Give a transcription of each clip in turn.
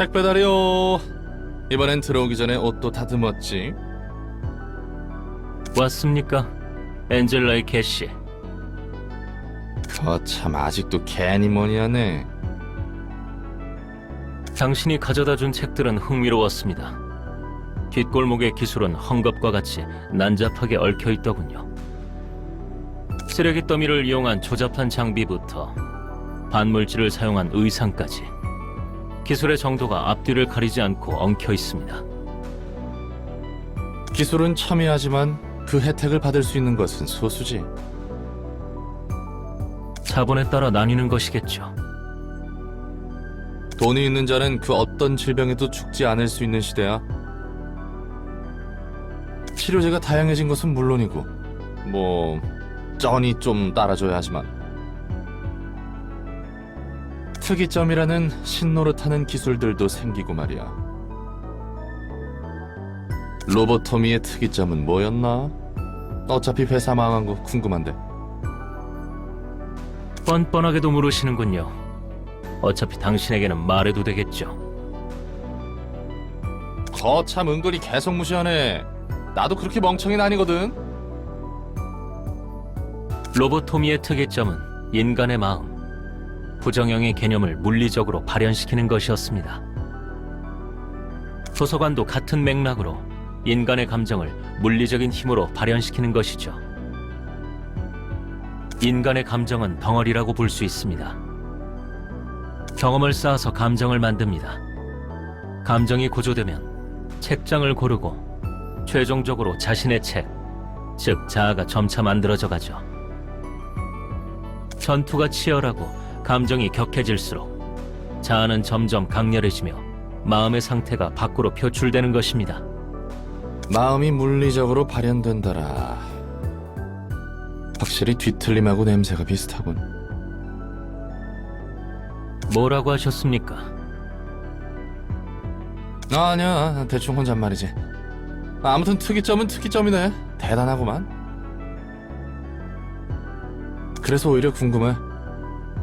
책 배달이요. 이번엔 들어오기 전에 옷도 다듬었지. 왔습니까? 엔젤라의 캐시. 거참 아직도 괜히 뭐니 하네. 당신이 가져다 준 책들은 흥미로웠습니다. 뒷골목의 기술은 헝겊과 같이 난잡하게 얽혀 있더군요. 쓰레기 더미를 이용한 조잡한 장비부터 반물질을 사용한 의상까지 기술의 정도가 앞뒤를 가리지 않고 엉켜 있습니다. 기술은 첨예하지만 그 혜택을 받을 수 있는 것은 소수지. 자본에 따라 나뉘는 것이겠죠. 돈이 있는 자는 그 어떤 질병에도 죽지 않을 수 있는 시대야. 치료제가 다양해진 것은 물론이고, 뭐 쩐이 좀 따라줘야 하지만 특이점이라는 신노릇하는 기술들도 생기고 말이야. 로보토미의 특이점은 뭐였나? 어차피 회사 망한 거 궁금한데. 뻔뻔하게도 물으시는군요. 어차피 당신에게는 말해도 되겠죠. 거참 은근히 계속 무시하네. 나도 그렇게 멍청이는 아니거든. 로보토미의 특이점은 인간의 마음, 부정형의 개념을 물리적으로 발현시키는 것이었습니다. 도서관도 같은 맥락으로 인간의 감정을 물리적인 힘으로 발현시키는 것이죠. 인간의 감정은 덩어리라고 볼 수 있습니다. 경험을 쌓아서 감정을 만듭니다. 감정이 고조되면 책장을 고르고 최종적으로 자신의 책, 즉 자아가 점차 만들어져 가죠. 전투가 치열하고 감정이 격해질수록 자아는 점점 강렬해지며 마음의 상태가 밖으로 표출되는 것입니다. 마음이 물리적으로 발현된다라. 확실히 뒤틀림하고 냄새가 비슷하군. 뭐라고 하셨습니까? 아, 아니야, 대충 혼잣말이지. 아무튼 특이점은 특이점이네. 대단하구만. 그래서 오히려 궁금해.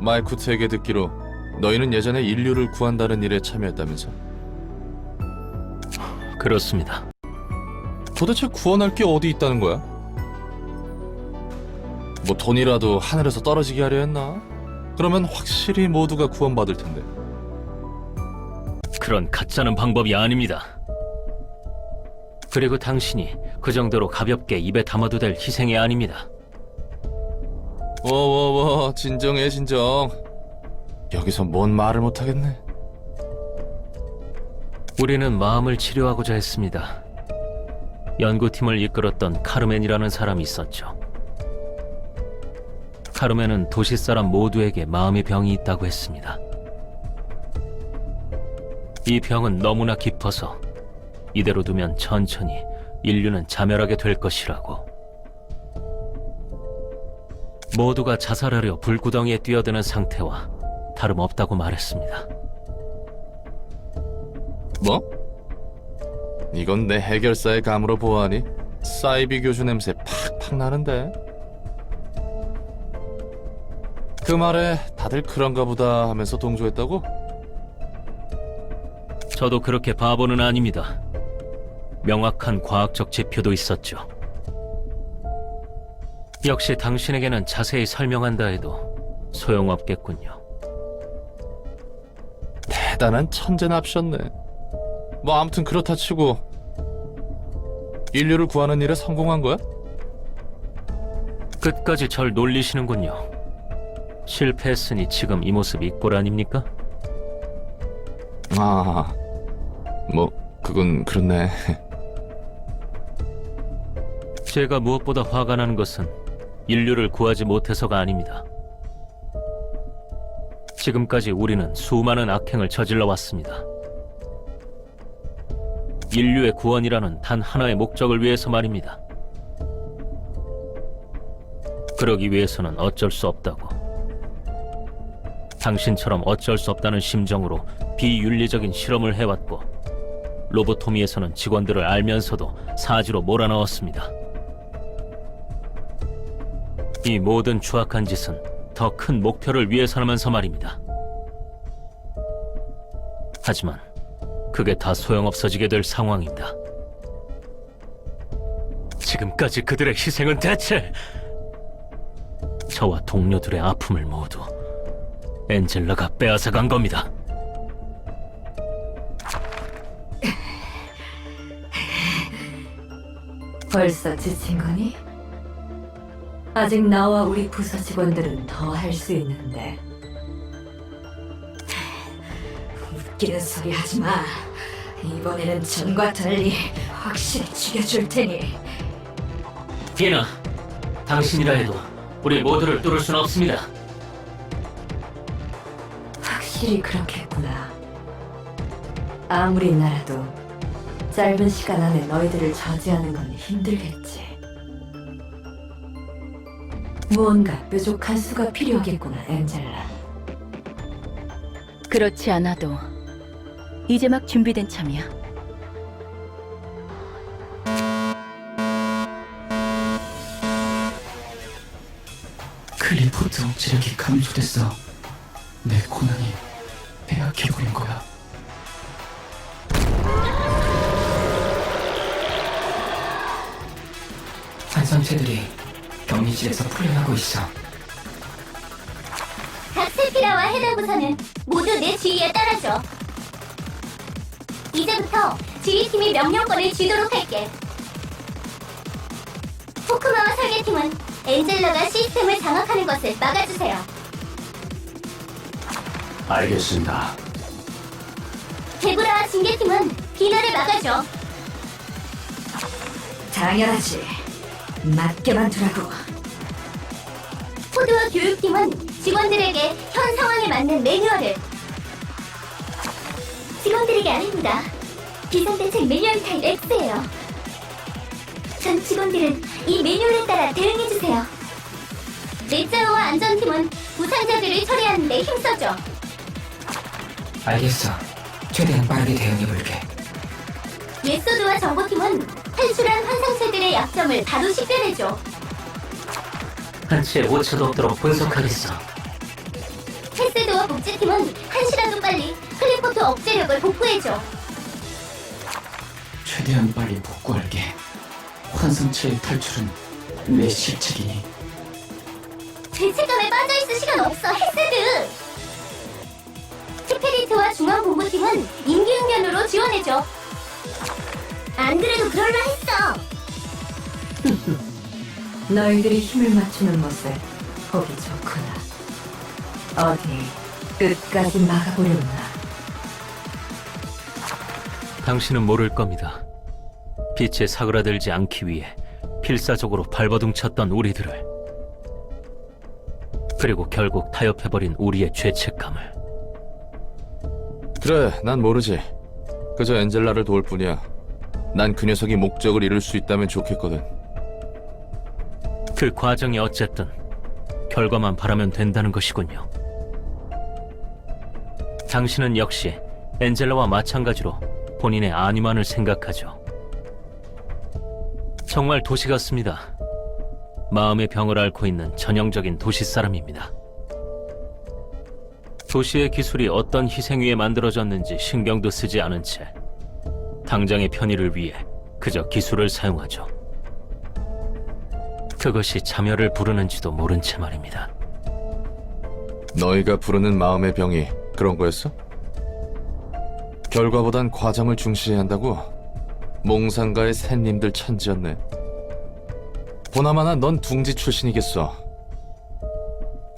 마이쿠트에게 듣기로 너희는 예전에 인류를 구한다는 일에 참여했다면서? 그렇습니다. 도대체 구원할 게 어디 있다는 거야? 뭐 돈이라도 하늘에서 떨어지게 하려 했나? 그러면 확실히 모두가 구원받을 텐데. 그런 가짜는 방법이 아닙니다. 그리고 당신이 그 정도로 가볍게 입에 담아도 될 희생이 아닙니다. 워워워 진정해 진정. 여기서 뭔 말을 못 하겠네. 우리는 마음을 치료하고자 했습니다. 연구팀을 이끌었던 카르멘이라는 사람이 있었죠. 카르멘은 도시 사람 모두에게 마음의 병이 있다고 했습니다. 이 병은 너무나 깊어서 이대로 두면 천천히 인류는 자멸하게 될 것이라고. 모두가 자살하려 불구덩이에 뛰어드는 상태와 다름없다고 말했습니다. 뭐? 이건 내 해결사의 감으로 보아하니 사이비 교주 냄새 팍팍 나는데. 그 말에 다들 그런가 보다 하면서 동조했다고? 저도 그렇게 바보는 아닙니다. 명확한 과학적 지표도 있었죠. 역시 당신에게는 자세히 설명한다 해도 소용없겠군요. 대단한 천재 납셨네. 뭐 아무튼 그렇다 치고 인류를 구하는 일에 성공한 거야? 끝까지 절 놀리시는군요. 실패했으니 지금 이 모습 이 꼴 아닙니까? 아, 뭐 그건 그렇네. 제가 무엇보다 화가 나는 것은 인류를 구하지 못해서가 아닙니다. 지금까지 우리는 수많은 악행을 저질러 왔습니다. 인류의 구원이라는 단 하나의 목적을 위해서 말입니다. 그러기 위해서는 어쩔 수 없다고. 당신처럼 어쩔 수 없다는 심정으로 비윤리적인 실험을 해왔고, 로보토미에서는 직원들을 알면서도 사지로 몰아넣었습니다. 이 모든 추악한 짓은 더 큰 목표를 위해서라면서 말입니다. 하지만 그게 다 소용없어지게 될 상황입니다. 지금까지 그들의 희생은 대체 저와 동료들의 아픔을 모두 엔젤라가 빼앗아간 겁니다. 벌써 지친 거니? 아직 나와 우리 부서 직원들은 더 할 수 있는데. 웃기는 소리 하지 마. 이번에는 전과 달리 확실히 죽여줄 테니. 디나, 당신이라 해도 우리 모두를 뚫을 수는 없습니다. 확실히 그렇겠구나. 아무리 나라도 짧은 시간 안에 너희들을 저지하는 건 힘들겠지. 무언가 뾰족한 수가 필요하겠구나, 엔젤라. 그렇지 않아도 이제 막 준비된 참이야. 클리포트 억제력이 감소됐어. 내 고난이 빼앗겨버린 거야. 환상체들이 격리실에서 풀려나고 있어. 닥스피라와 헤다부사는 모두 내 지휘에 따라줘. 이제부터 지휘팀이 명령권을 쥐도록 할게. 포크마와 설계팀은 엔젤라가 시스템을 장악하는 것을 막아주세요. 알겠습니다. 제브라와 징계팀은 비나를 막아줘. 당연하지. 맞게만 두라고. 포드와 교육팀은 직원들에게 현 상황에 맞는 매뉴얼을 직원들에게 아닙니다. 비상대책 매뉴얼 타입 X예요. 전 직원들은 이 매뉴얼에 따라 대응해주세요. 넷자로와 안전팀은 부상자들을 처리하는 데 힘써줘. 알겠어. 최대한 빠르게 대응해볼게. 예소드와 정보팀은 탈출한 환상체들의 약점을 바로 식별해줘. 한치의 오차도 없도록 분석하겠어. 헬스드와 복지팀은 한시라도 빨리 클리포트 억제력을 복구해줘. 최대한 빨리 복구할게. 환상체의 탈출은 내 실책이니. 죄책감에 빠져있을 시간 없어 헬스드 스피리트와 중앙본부팀은 임기응변으로 지원해줘 안 그래도 그럴만했어 너희들이 힘을 맞추는 모습 보기 좋구나. 어디 끝까지 막아보려나. 당신은 모를 겁니다. 빛에 사그라들지 않기 위해 필사적으로 발버둥 쳤던 우리들을 그리고 결국 타협해버린 우리의 죄책감을 그래, 난 모르지. 그저 엔젤라를 도울 뿐이야. 난 그 녀석이 목적을 이룰 수 있다면 좋겠거든. 그 과정이 어쨌든 결과만 바라면 된다는 것이군요. 당신은 역시 엔젤라와 마찬가지로 본인의 안위만을 생각하죠. 정말 도시 같습니다. 마음의 병을 앓고 있는 전형적인 도시 사람입니다. 도시의 기술이 어떤 희생 위에 만들어졌는지 신경도 쓰지 않은 채 당장의 편의를 위해 그저 기술을 사용하죠. 그것이 자멸을 부르는지도 모른 채 말입니다. 너희가 부르는 마음의 병이 그런 거였어? 결과보단 과정을 중시해야 한다고? 몽상가의 샌님들 천지였네. 보나마나 넌 둥지 출신이겠어.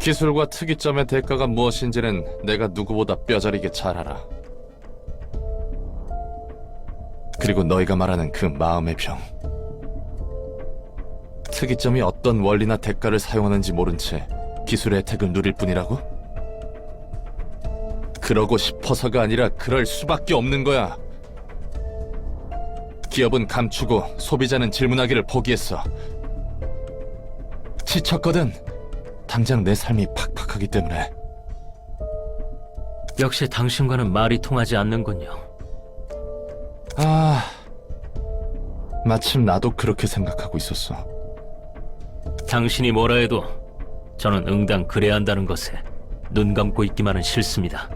기술과 특이점의 대가가 무엇인지는 내가 누구보다 뼈저리게 잘 알아. 그리고 너희가 말하는 그 마음의 병. 특이점이 어떤 원리나 대가를 사용하는지 모른 채 기술의 혜택을 누릴 뿐이라고? 그러고 싶어서가 아니라 그럴 수밖에 없는 거야. 기업은 감추고 소비자는 질문하기를 포기했어. 지쳤거든. 당장 내 삶이 팍팍하기 때문에. 역시 당신과는 말이 통하지 않는군요. 아, 마침 나도 그렇게 생각하고 있었어. 당신이 뭐라 해도 저는 응당 그래야 한다는 것에 눈 감고 있기만은 싫습니다.